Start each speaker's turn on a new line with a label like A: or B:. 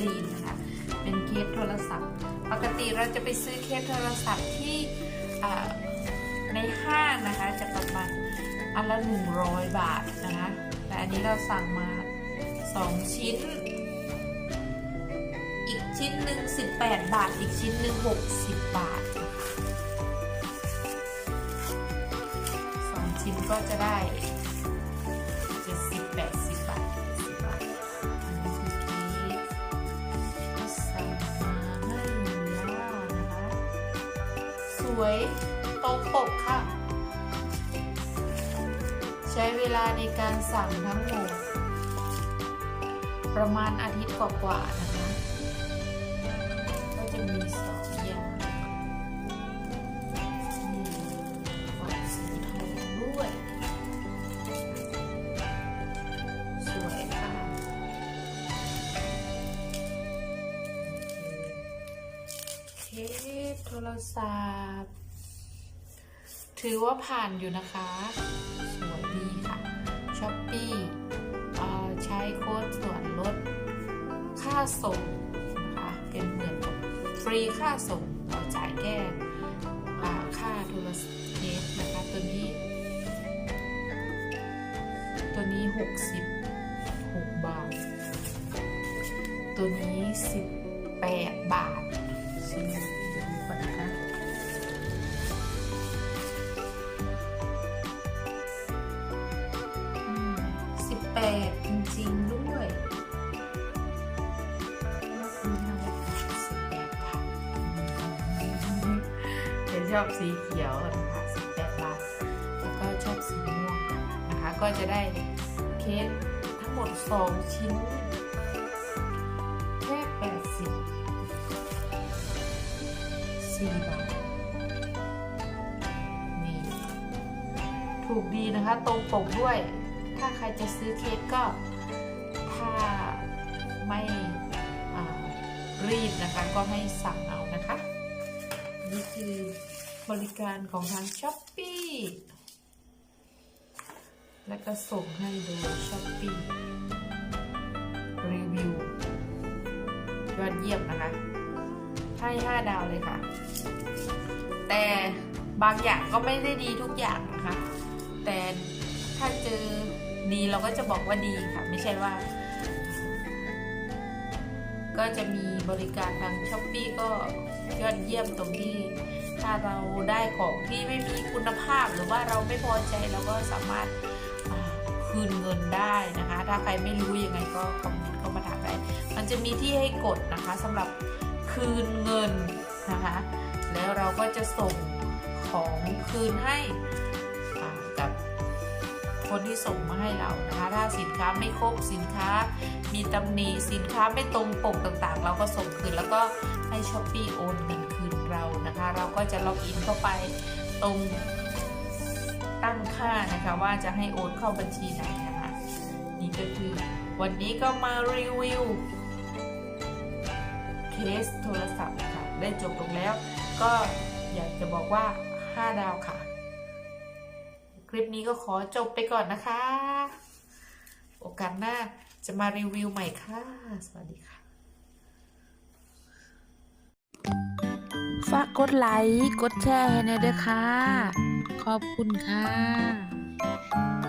A: จีนนะคะ เป็นเคสโทรศัพท์ ปกติเราจะไปซื้อเคสโทรศัพท์ที่ในห้างนะคะ จะประมาณอันละ 100 บาทนะคะ แต่อันนี้เราสั่งมา 2 ชิ้น อีกชิ้นหนึ่ง18 บาท อีกชิ้นหนึ่ง60 บาทสองชิ้นก็จะได้ วยตรงปกค่ะ ใช้เวลาในการสั่งทั้งหมด ประมาณอาทิตย์กว่าๆนะคะ ก็จะมีสองอย่าง โทรศัพท์ ถือว่าผ่านอยู่นะคะ สวยดีค่ะช้อปปี้ใช้โค้ดส่วนลด ค่าส่งนะคะเป็นเหมือนกับฟรีค่าส่งเราจ่ายแค่ค่าโทรศัพท์เคสนะคะ ตัวนี้ ตัวนี้ 66 บาท ตัวนี้ 18 บาทซื้อดูก่อน สิบจริงๆด้วยซื้อมาแล้วสิบแปดบาทเดี๋ยวชอบสีเขียวนะคะสิบแปดบาทแล้วก็ชอบสีม่วงนะคะ ก็จะได้เค้กทั้งหมดสองชิ้นแค่แปดสิบสี่บาทนี่ถูกดีนะคะ ตรงปกด้วย ถ้าใครจะซื้อเค้กก็ถ้าไม่รีบนะคะก็ให้สั่งเอานะคะ นี่คือบริการของทางช้อปปี้แล้วก็ส่งให้ดยช้อปปี้รีวิวยอดเยี่ยมนะคะให้5ดาวเลยค่ะ แต่บางอย่างก็ไม่ได้ดีทุกอย่างนะคะ แต่ถ้าเจอ ดีเราก็จะบอกว่าดีค่ะ ไม่ใช่ว่า ก็จะมีบริการทางช้อปปีก็ยอดเยี่ยมตรงที่ถ้าเราได้ของที่ไม่มีคุณภาพหรือว่าเราไม่พอใจเราก็สามารถคืนเงินได้นะคะ ถ้าใครไม่รู้ยังไงก็คอมเมนต์เข้ามาถามได้มันจะมีที่ให้กดนะคะสำหรับคืนเงินนะคะ แล้วเราก็จะส่งของคืนให้ คนที่ส่งมาให้เรานะคะ ถ้าสินค้าไม่ครบสินค้า มีตำหนิสินค้าไม่ตรงปกต่างๆ เราก็ส่งคืนแล้วก็ให้ช้อปปี้โอนเงินคืนเรานะคะ เราก็จะล็อกอินเข้าไปตรงตั้งค่านะคะว่าจะให้โอนเข้าบัญชีไหนนะคะ นี่ก็คือวันนี้ก็มารีวิวเคสโทรศัพท์ค่ะ ได้จบลงแล้ว ก็อยากจะบอกว่า 5 ดาวค่ะ คลิปนี้ก็ขอจบไปก่อนนะคะ โอกาสหน้าจะมารีวิวใหม่ค่ะ สวัสดีค่ะ ฝากกดไลค์ กดแชร์ให้หน่อยด้วยค่ะ ขอบคุณค่ะ